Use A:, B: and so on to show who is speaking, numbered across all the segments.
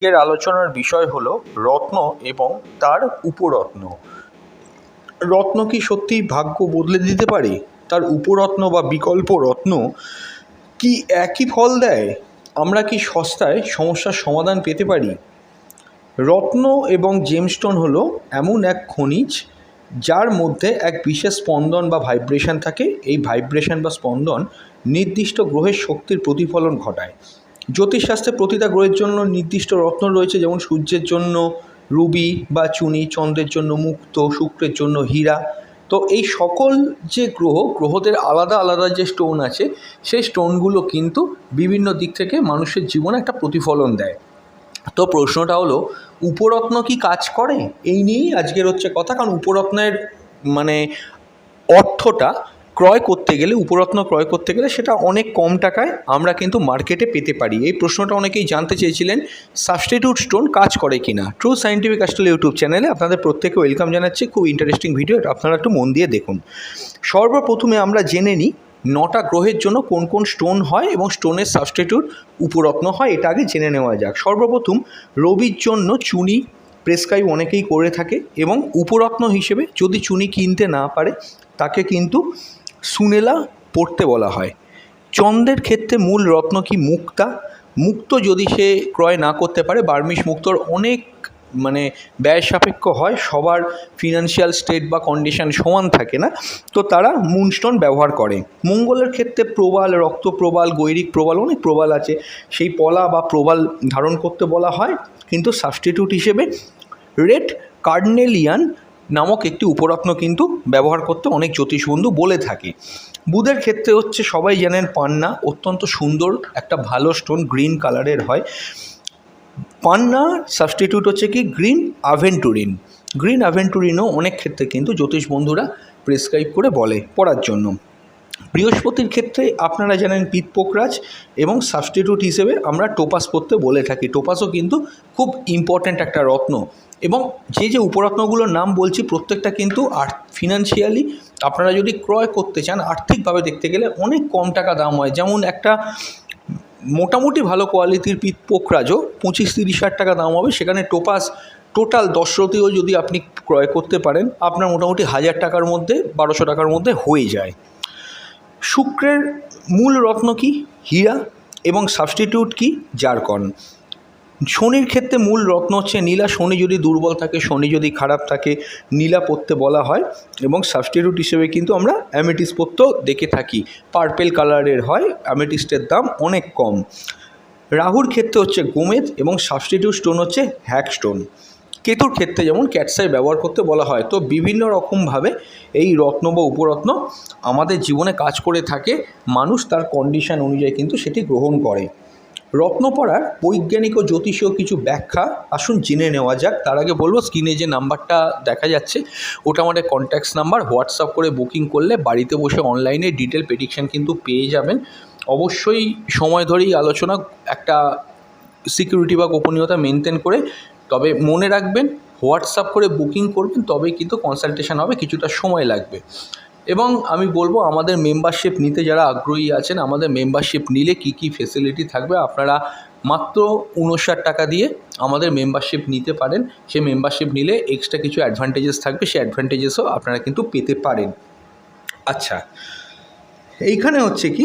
A: আজকের আলোচনার বিষয় হলো রত্ন এবং তার উপরত্ন। রত্ন কি সত্যিই ভাগ্য বদলে দিতে পারে? তার উপরত্ন বা বিকল্প রত্ন কি একই ফল দেয়? আমরা কি সস্তায় সমস্যার সমাধান পেতে পারি? রত্ন এবং জেমস্টোন হলো এমন এক খনিজ যার মধ্যে এক বিশেষ স্পন্দন বা ভাইব্রেশন থাকে। এই ভাইব্রেশন বা স্পন্দন নির্দিষ্ট গ্রহের শক্তির প্রতিফলন ঘটায়। জ্যোতিষশাস্ত্রে প্রতিটা গ্রহের জন্য নির্দিষ্ট রত্ন রয়েছে, যেমন সূর্যের জন্য রুবি বা চুনি, চন্দ্রের জন্য মুক্ত, শুক্রের জন্য হীরা। তো এই সকল যে গ্রহ, গ্রহদের আলাদা আলাদা যে স্টোন আছে, সেই স্টোনগুলো কিন্তু বিভিন্ন দিক থেকে মানুষের জীবনে একটা প্রতিফলন দেয়। তো প্রশ্নটা হলো, উপরত্ন কি কাজ করে? এই নিয়েই আজকের হচ্ছে কথা, কারণ উপরত্নের মানে অর্থটা ক্রয় করতে গেলে, উপরত্ন ক্রয় করতে গেলে সেটা অনেক কম টাকায় আমরা কিন্তু মার্কেটে পেতে পারি। এই প্রশ্নটা অনেকেই জানতে চেয়েছিলেন সাবস্টিটিউট স্টোন কাজ করে কি না ট্রু সাইন্টিফিক অ্যাস্ট্রোল ইউটিউব চ্যানেলে আপনাদের প্রত্যেকে ওয়েলকাম জানাচ্ছি। খুব ইন্টারেস্টিং ভিডিও আপনারা একটু মন দিয়ে দেখুন। সর্বপ্রথমে আমরা জেনে নিই, নটা গ্রহের জন্য কোন কোন স্টোন হয় এবং স্টোনের সাবস্টিটিউট উপরত্ন হয়, এটা আগে জেনে নেওয়া যাক। সর্বপ্রথম, রবির জন্য চুনি প্রেসক্রাইব অনেকেই করে থাকে এবং উপরত্ন হিসেবে যদি চুনি কিনতে না পারে, তাকে কিন্তু সুনেলা পড়তে বলা হয়। চন্দ্রের ক্ষেত্রে মূল রত্ন কি মুক্তা? মুক্ত যদি সে ক্রয় না করতে পারে, বার্মিশ মুক্তর অনেক মানে ব্যয় সাপেক্ষ হয়, সবার ফিনান্সিয়াল স্টেট বা কন্ডিশন সমান থাকে না, তো তারা মুনস্টোন ব্যবহার করে। মঙ্গলের ক্ষেত্রে প্রবাল রক্ত প্রবাল গৈরিক প্রবাল, অনেক প্রবাল আছে, সেই পলা বা প্রবাল ধারণ করতে বলা হয়। কিন্তু সাবস্টিটিউট হিসেবে রেড কার্ডনেলিয়ান নামক একটি উপরত্ন কিন্তু ব্যবহার করতে অনেক জ্যোতিষবন্ধু বলে থাকে। বুধের ক্ষেত্রে হচ্ছে সবাই জানেন পান্না অত্যন্ত সুন্দর, একটা ভালো স্টোন গ্রিন কালারের হয়। পান্না সাবস্টিটিউট হচ্ছে কি গ্রিন আভেন্টুরিন গ্রিন আভেন্টুরিনও অনেক ক্ষেত্রে কিন্তু জ্যোতিষ বন্ধুরা প্রেসক্রাইব করে বলে পড়ার জন্য। বৃহস্পতির ক্ষেত্রে আপনারা জানেন পিতপোকরাজ এবং সাবস্টিটিউট হিসেবে আমরা টোপাস পড়তে বলে থাকি। টোপাসও কিন্তু খুব ইম্পর্ট্যান্ট একটা রত্ন। এবং যে যে উপরত্নগুলোর নাম বলছি প্রত্যেকটা কিন্তু আর ফিনান্সিয়ালি আপনারা যদি ক্রয় করতে চান, আর্থিকভাবে দেখতে গেলে অনেক কম টাকা দাম হয়। যেমন একটা মোটামুটি ভালো কোয়ালিটির পিত পোকরাজও পঁচিশ তিরিশ হাজার টাকা দাম হবে। সেখানে টোপাস টোটাল দশরতিও যদি আপনি ক্রয় করতে পারেন, আপনার মোটামুটি হাজার টাকার মধ্যে, বারোশো টাকার মধ্যে হয়ে যায়। শুক্রের মূল রত্ন কি? হীরা এবং সাবস্টিটিউট কি? জারকন। শনির ক্ষেত্রে মূল রত্ন হচ্ছে নীলা। শনি যদি দুর্বল থাকে, শনি যদি খারাপ থাকে, নীলা পড়তে বলা হয় এবং সাবস্টিটিউট হিসেবে কিন্তু আমরা অ্যামেটিস পড়তেও দেখে থাকি। পার্পেল কালারের হয় অ্যামেটিস্টের দাম অনেক কম। রাহুর ক্ষেত্রে হচ্ছে গোমেদ এবং সাবস্টিটিউট স্টোন হচ্ছে হ্যাক স্টোন কেতুর ক্ষেত্রে যেমন ক্যাটসাই ব্যবহার করতে বলা হয়, তো বিভিন্ন রকমভাবে এই রত্ন বা উপরত্ন আমাদের জীবনে কাজ করে থাকে। মানুষ তার কন্ডিশন অনুযায়ী কিন্তু সেটি গ্রহণ করে। রত্ন পড়ার বৈজ্ঞানিক ও জ্যোতিষীয় কিছু ব্যাখ্যা, আসুন জেনে নেওয়া যাক। তার আগে বলব, স্ক্রিনে যে নাম্বারটা দেখা যাচ্ছে, ওটা আমাদের কন্ট্যাক্টস নাম্বার। হোয়াটসঅ্যাপ করে বুকিং করলে বাড়িতে বসে অনলাইনে ডিটেল প্রেডিকশান কিন্তু পেয়ে যাবেন। অবশ্যই সময় ধরেই আলোচনা, একটা সিকিউরিটি বা গোপনীয়তা মেনটেন করে, তবে মনে রাখবেন, হোয়াটসঅ্যাপ করে বুকিং করবেন, তবেই কিন্তু কনসালটেশন হবে, কিছুটা সময় লাগবে। এবং আমি বলব আমাদের মেম্বারশিপ নিতে যারা আগ্রহী আছেন, আমাদের মেম্বারশিপ নিলে কী কী ফেসিলিটি থাকবে আপনারা মাত্র উনষাট টাকা দিয়ে আমাদের মেম্বারশিপ নিতে পারেন। সেই মেম্বারশিপ নিলে এক্সট্রা কিছু অ্যাডভান্টেজেস থাকবে, সেই অ্যাডভান্টেজেসও আপনারা কিন্তু পেতে পারেন। আচ্ছা এইখানে হচ্ছে কি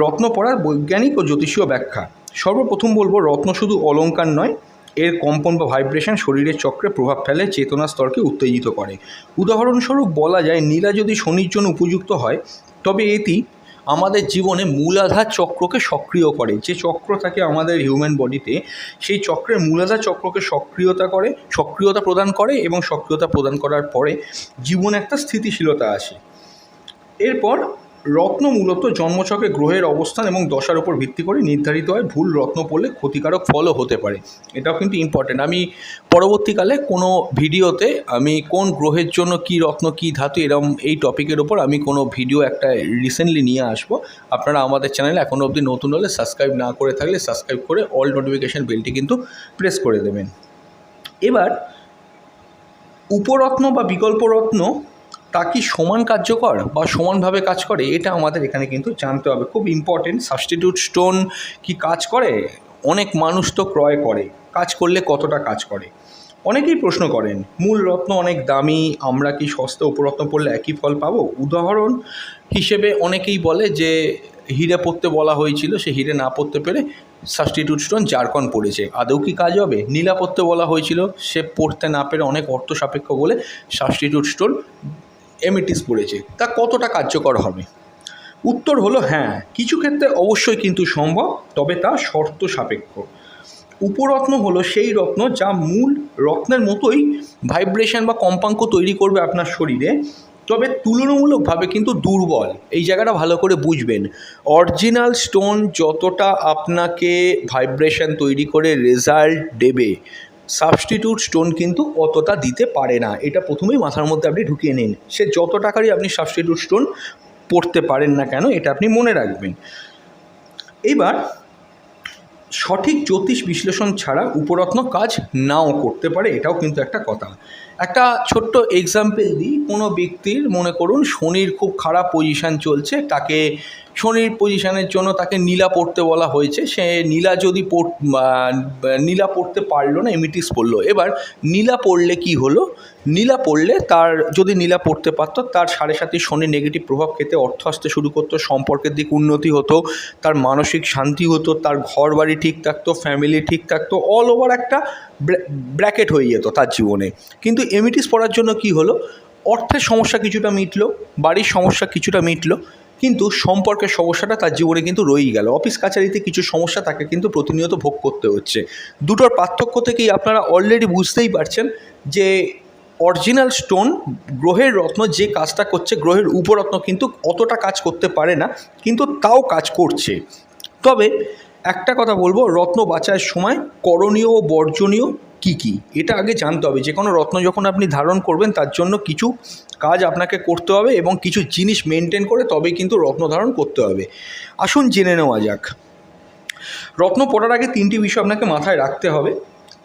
A: রত্ন পড়ার বৈজ্ঞানিক ও জ্যোতিষীয় ব্যাখ্যা। সর্বপ্রথম বলব, রত্ন শুধু অলঙ্কার নয় এর কম্পন বা ভাইব্রেশন শরীরের চক্রে প্রভাব ফেলে, চেতনা স্তরকে উত্তেজিত করে। উদাহরণস্বরূপ বলা যায়, নীলা যদি শনির জন্য উপযুক্ত হয়, তবে এটি আমাদের জীবনে মূলাধার চক্রকে সক্রিয় করে। যে চক্র থাকে আমাদের হিউম্যান বডিতে সেই চক্রের মূলাধার চক্রকে সক্রিয়তা করে, সক্রিয়তা প্রদান করে এবং সক্রিয়তা প্রদান করার পরে জীবনে একটা স্থিতিশীলতা আসে। এরপর রত্ন মূলত জন্মছকে গ্রহের অবস্থান এবং দশার উপর ভিত্তি করে নির্ধারিত হয়। ভুল রত্ন পড়লে ক্ষতিকারক ফলও হতে পারে। এটাও কিন্তু ইম্পর্টেন্ট আমি পরবর্তীকালে কোনো ভিডিওতে আমি কোন গ্রহের জন্য কী রত্ন, কী ধাতু এরম এই টপিকের ওপর আমি কোনো ভিডিও একটা রিসেন্টলি নিয়ে আসব। আপনারা আমাদের চ্যানেলে এখনও অবধি নতুন হলে সাবস্ক্রাইব না করে থাকলে সাবস্ক্রাইব করে অল নোটিফিকেশান বেলটি কিন্তু প্রেস করে দেবেন। এবার, উপরত্ন বা বিকল্প রত্ন তা কি সমান কার্যকর বা সমানভাবে কাজ করে? এটা আমাদের এখানে কিন্তু জানতে হবে। খুব ইম্পর্টেন্ট সাবস্টিটিউট স্টোন কি কাজ করে? অনেক মানুষ তো ক্রয় করে। কাজ করলে কতটা কাজ করে? অনেকেই প্রশ্ন করেন, মূল রত্ন অনেক দামি, আমরা কি সস্তা উপরত্ন পড়লে একই ফল পাবো? উদাহরণ হিসেবে অনেকেই বলে যে, হিরে পড়তে বলা হয়েছিল, সে হিরে না পড়তে পেরে সাবস্টিটিউট স্টোন জারকন পড়েছে। আদৌ কি কাজ হবে? নীলা পড়তে বলা হয়েছিল, সে পড়তে না পেরে অনেক অর্থ সাপেক্ষ বলে সাবস্টিটিউট স্টোন এমিটিস পড়েছে, তা কতটা কার্যকর হবে? উত্তর হলো হ্যাঁ কিছু ক্ষেত্রে অবশ্যই কিন্তু সম্ভব, তবে তা শর্ত সাপেক্ষ। উপরত্ন হলো সেই রত্ন যা মূল রত্নের মতোই ভাইব্রেশন বা কম্পাঙ্ক তৈরি করবে আপনার শরীরে, তবে তুলনামূলকভাবে কিন্তু দুর্বল। এই জায়গাটা ভালো করে বুঝবেন। অরিজিনাল স্টোন যতটা আপনাকে ভাইব্রেশন তৈরি করে রেজাল্ট দেবে সাবস্টিটিউট স্টোন কিন্তু অতটা দিতে পারে না। এটা প্রথমেই মাথার মধ্যে আপনি ঢুকিয়ে নিন। সে যত টাকারই আপনি সাবস্টিটিউট স্টোন পড়তে পারেন না কেন, এটা আপনি মনে রাখবেন। এবার সঠিক জ্যোতিষ বিশ্লেষণ ছাড়া উপরত্ন কাজ নাও করতে পারে, এটাও কিন্তু একটা কথা। একটা ছোট্ট এক্সাম্পল দিই। কোনো ব্যক্তির মনে করুন শনির খুব খারাপ পজিশান চলছে, তাকে শনির পজিশানের জন্য তাকে নীলা পড়তে বলা হয়েছে। সে নীলা যদি পড় নীলা পড়তে পারল না, এমিটিস পড়ল। এবার নীলা পড়লে কি হলো? নীলা পড়লে তার, যদি নীলা পড়তে পারতো, তার সাড়ে সাথে শনির নেগেটিভ প্রভাব খেতে অর্থ আসতে শুরু করতো, সম্পর্কের দিক উন্নতি হতো, তার মানসিক শান্তি হতো, তার ঘর বাড়ি ঠিক থাকতো ফ্যামিলি ঠিক থাকতো অল ওভার একটা ব্র্যাকেট হয়ে যেত তার জীবনে। কিন্তু এমিটিস পড়ার জন্য কি হলো? অর্থের সমস্যা কিছুটা মিটলো, বাড়ির সমস্যা কিছুটা মিটলো কিন্তু সম্পর্কের সমস্যাটা তার জীবনে কিন্তু রয়েই গেল। অফিস কাছারিতে কিছু সমস্যা তাকে কিন্তু প্রতিনিয়ত ভোগ করতে হচ্ছে। দুটোর পার্থক্য থেকেই আপনারা অলরেডি বুঝতেই পারছেন যে অরিজিনাল স্টোন গ্রহের রত্ন যে কাজটা করছে, গ্রহের উপরত্ন কিন্তু অতটা কাজ করতে পারে না, কিন্তু তাও কাজ করছে। তবে একটা কথা বলব, রত্ন বাঁচার সময় করণীয় ও বর্জনীয় কী কী? এটা আগে জানতে হবে। যে কোনো রত্ন যখন আপনি ধারণ করবেন, তার জন্য কিছু কাজ আপনাকে করতে হবে এবং কিছু জিনিস মেনটেন করে তবেই কিন্তু রত্ন ধারণ করতে হবে। আসুন জেনে নেওয়া যাক। রত্ন পড়ার আগে তিনটি বিষয় আপনাকে মাথায় রাখতে হবে।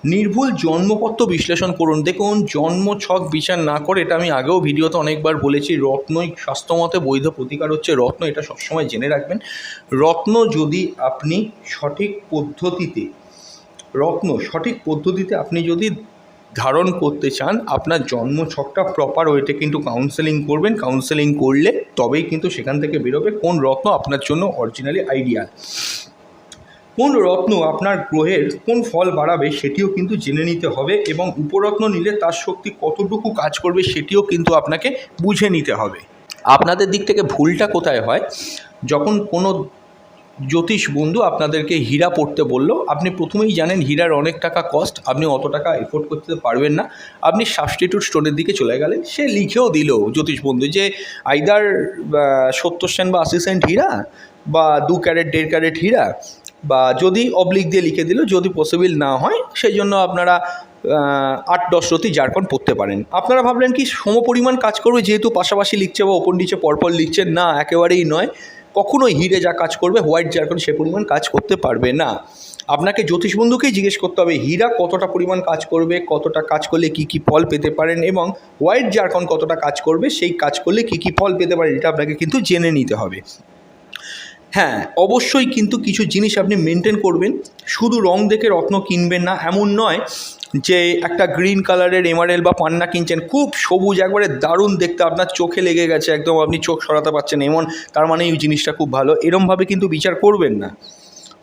A: নির্ভুল জন্মপত্র বিশ্লেষণ করুন। দেখুন, জন্ম, ছক, বিচার না করে এটা আমি আগেও ভিডিওতে অনেকবার বলেছি, রত্নই স্বাস্থ্যমতে বৈধ প্রতিকার হচ্ছে রত্ন, এটা সবসময় জেনে রাখবেন। রত্ন যদি আপনি সঠিক পদ্ধতিতে রত্ন সঠিক পদ্ধতিতে আপনি যদি ধারণ করতে চান, আপনার জন্ম ছকটা প্রপার ওয়েতে কিন্তু কাউন্সেলিং করবেন। কাউন্সেলিং করলে তবেই কিন্তু সেখান থেকে বেরোবে কোন রত্ন আপনার জন্য অরিজিনালি আইডিয়াল কোন রত্ন আপনার গ্রহের কোন ফল বাড়াবে সেটিও কিন্তু জেনে নিতে হবে এবং উপরত্ন নিলে তার শক্তি কতটুকু কাজ করবে সেটিও কিন্তু আপনাকে বুঝে নিতে হবে। আপনাদের দিক থেকে ভুলটা কোথায় হয়? যখন কোনো জ্যোতিষ বন্ধু আপনাদেরকে হীরা পড়তে বলল। আপনি প্রথমেই জানেন হীরার অনেক টাকা কস্ট আপনি অত টাকা এফোর্ড করতে পারবেন না। আপনি সাবস্টিটিউট স্টোনের দিকে চলে গেলেন। সে লিখেও দিল জ্যোতিষ বন্ধু যে, আইদার সত্তর সেন্ট বা আশি সেন্ট হীরা বা দু ক্যারেট দেড় ক্যারেট হীরা বা যদি অবলিক দিয়ে লিখে দিল, যদি পসিবল না হয় সেই জন্য আপনারা আট, দশ রতি জারকন পড়তে পারেন। আপনারা ভাবলেন কি সম পরিমাণ কাজ করবে যেহেতু পাশাপাশি লিখছে বা ওপর নিচে পরপর লিখছে না, একেবারেই নয়। কখনোই হিরে যা কাজ করবে, হোয়াইট জারকন সে পরিমাণ কাজ করতে পারবে না। আপনাকে জ্যোতিষ বন্ধুকেই জিজ্ঞেস করতে হবে, হীরা কতটা পরিমাণ কাজ করবে, কতটা কাজ করলে কি কি ফল পেতে পারেন এবং হোয়াইট জারকন কতটা কাজ করবে, সেই কাজ করলে কি কি ফল পেতে পারেন, এটা আপনাকে কিন্তু জেনে নিতে হবে। হ্যাঁ অবশ্যই কিন্তু কিছু জিনিস আপনি মেনটেন করবেন। শুধু রং দেখে রত্ন কিনবেন না, এমন নয় যে একটা গ্রিন কালারের এমারেল বা পান্না কিনছেন, খুব সবুজ, একবারে দারুণ দেখতে। আপনার চোখে লেগে গেছে একদম, আপনি চোখ সরাতে পারছেন এমন, তার মানে এই জিনিসটা খুব ভালো। এরমভাবে কিন্তু বিচার করবেন না।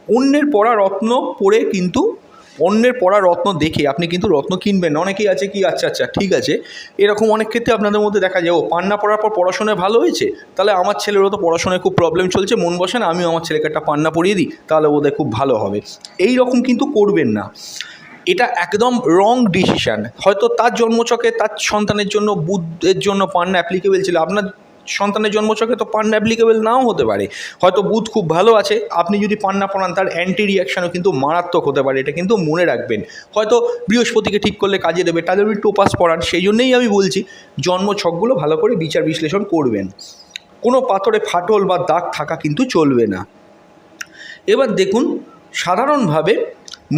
A: অন্যের পড়া রত্ন পড়ে কিন্তু অন্যের পড়া রত্ন দেখে আপনি কিন্তু রত্ন কিনবেন। অনেকেই আছে কি আচ্ছা আচ্ছা ঠিক আছে। এরকম অনেক ক্ষেত্রে আপনাদের মধ্যে দেখা যায়, ও, পান্না পড়ার পর পড়াশোনায় ভালো হয়েছে? তাহলে আমার ছেলেরও তো পড়াশোনায় খুব প্রবলেম চলছে, মন বসে না, আমিও আমার ছেলেকে একটা পান্না পড়িয়ে দিই, তাহলে বোধহয় খুব ভালো হবে। এই রকম কিন্তু করবেন না। এটা একদম রং ডিসিশান হয়তো তার জন্মচকে তার সন্তানের জন্য বুধের জন্য পান্না অ্যাপ্লিকেবল ছিল। আপনার সন্তানের জন্মচকে তো পান্না অ্যাপ্লিকেবল নাও হতে পারে। হয়তো বুধ খুব ভালো আছে। আপনি যদি পান্না পড়ান, তার অ্যান্টি রিয়াকশানও কিন্তু মারাত্মক হতে পারে। এটা কিন্তু মনে রাখবেন। হয়তো বৃহস্পতিকে ঠিক করলে কাজে দেবে, তাদের যদি টোপাস পড়ান। সেই জন্যেই আমি বলছি, জন্মছকগুলো ভালো করে বিচার বিশ্লেষণ করবেন। কোনো পাথরে ফাটল বা দাগ থাকা কিন্তু চলবে না। এবার দেখুন, সাধারণভাবে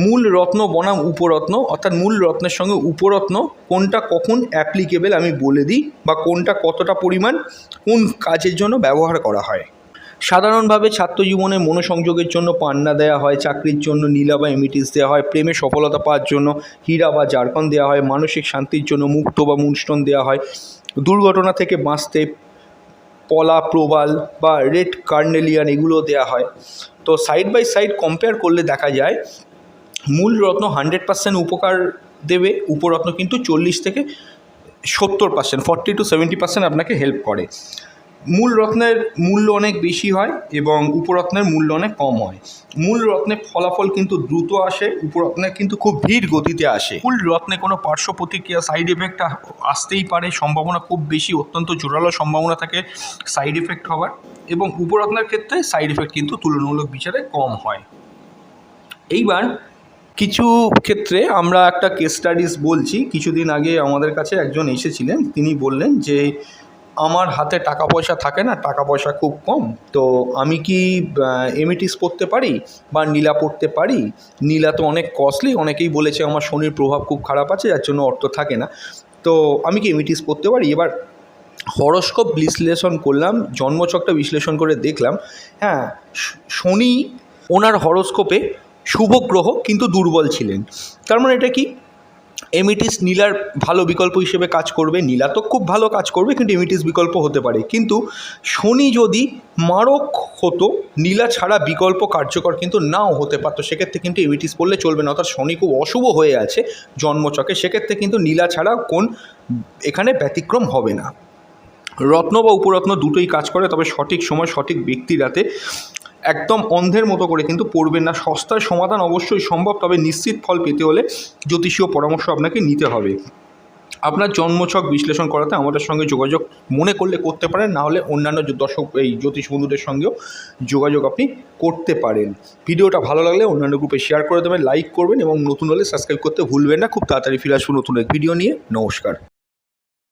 A: মূল রত্ন বনাম উপরত্ন, অর্থাৎ মূল রত্নের সঙ্গে উপরত্ন কোনটা কখন অ্যাপ্লিকেবেল আমি বলে দিই বা কোনটা কতটা পরিমাণ কোন কাজের জন্য ব্যবহার করা হয়। সাধারণভাবে ছাত্র জীবনে মনোসংযোগের জন্য পান্না দেওয়া হয়, চাকরির জন্য নীলা বা এমিটিস দেওয়া হয়, প্রেমে সফলতা পাওয়ার জন্য হীরা বা জারকন দেওয়া হয়, মানসিক শান্তির জন্য মুক্ত বা মুনস্টোন দেওয়া হয়, দুর্ঘটনা থেকে বাঁচতে পলা, প্রবাল বা রেড কার্নেলিয়ান এগুলো দেওয়া হয়। তো সাইড বাই সাইড কম্পেয়ার করলে দেখা যায় মূল রত্ন হান্ড্রেড পার্সেন্ট উপকার দেবে উপরত্ন কিন্তু চল্লিশ থেকে সত্তর percent, forty to seventy percent আপনাকে হেল্প করে। মূল রত্নের মূল্য অনেক বেশি হয় এবং উপরত্নের মূল্য অনেক কম হয়। মূল রত্নে ফলাফল কিন্তু দ্রুত আসে উপরত্নে কিন্তু খুব ধীর গতিতে আসে। মূল রত্নে কোনো পার্শ্ব প্রতিক্রিয়া সাইড এফেক্ট আসতেই পারে, সম্ভাবনা খুব বেশি, অত্যন্ত জোরালো সম্ভাবনা থাকে সাইড এফেক্ট হওয়ার এবং উপরত্নের ক্ষেত্রে সাইড এফেক্ট কিন্তু তুলনামূলক বিচারে কম হয়। এইবার কিছু ক্ষেত্রে আমরা একটা কেস স্টাডিজ বলছি। কিছুদিন আগে আমাদের কাছে একজন এসেছিলেন। তিনি বললেন যে, আমার হাতে টাকা পয়সা থাকে না, টাকা পয়সা খুব কম। তো আমি কি এমিটিস পড়তে পারি বা নীলা পড়তে পারি? নীলা তো অনেক কস্টলি অনেকেই বলেছে আমার শনির প্রভাব খুব খারাপ আছে, যার জন্য অর্থ থাকে না। তো আমি কি এমিটিস পড়তে পারি? এবার হরস্কোপ বিশ্লেষণ করলাম, জন্মচকটা বিশ্লেষণ করে দেখলাম। হ্যাঁ শনি ওনার হরস্কোপে শুভ গ্রহ কিন্তু দুর্বল ছিলেন। তার মানে এটা কি? এমিটিস নীলার ভালো বিকল্প হিসেবে কাজ করবে। নীলা তো খুব ভালো কাজ করবে, কিন্তু এমিটিস বিকল্প হতে পারে। কিন্তু শনি যদি মারক হতো, নীলা ছাড়া বিকল্প কার্যকর কিন্তু নাও হতে পারতো। সেক্ষেত্রে কিন্তু এমিটিস পড়লে চলবে না। অর্থাৎ শনি খুব অশুভ হয়ে আছে জন্মচকে। সেক্ষেত্রে কিন্তু নীলা ছাড়া কোন এখানে ব্যতিক্রম হবে না। রত্ন বা উপরত্ন দুটোই কাজ করে, তবে সঠিক সময় সঠিক ব্যক্তির হাতে একদম অন্ধের মতো করে কিন্তু পড়বেন না। সস্তার সমাধান অবশ্যই সম্ভব, তবে নিশ্চিত ফল পেতে হলে জ্যোতিষীয় পরামর্শ আপনাকে নিতে হবে। আপনার জন্মছক বিশ্লেষণ করাতে আমাদের সঙ্গে যোগাযোগ মনে করলে করতে পারেন, না হলে অন্যান্য দর্শক, এই জ্যোতিষ বন্ধুদের সঙ্গেও যোগাযোগ আপনি করতে পারেন। ভিডিওটা ভালো লাগলে অন্যান্য গ্রুপে শেয়ার করে দেবেন লাইক করবেন এবং নতুন হলে সাবস্ক্রাইব করতে ভুলবেন না। খুব তাড়াতাড়ি ফিরে আসব নতুন এক ভিডিও নিয়ে। নমস্কার।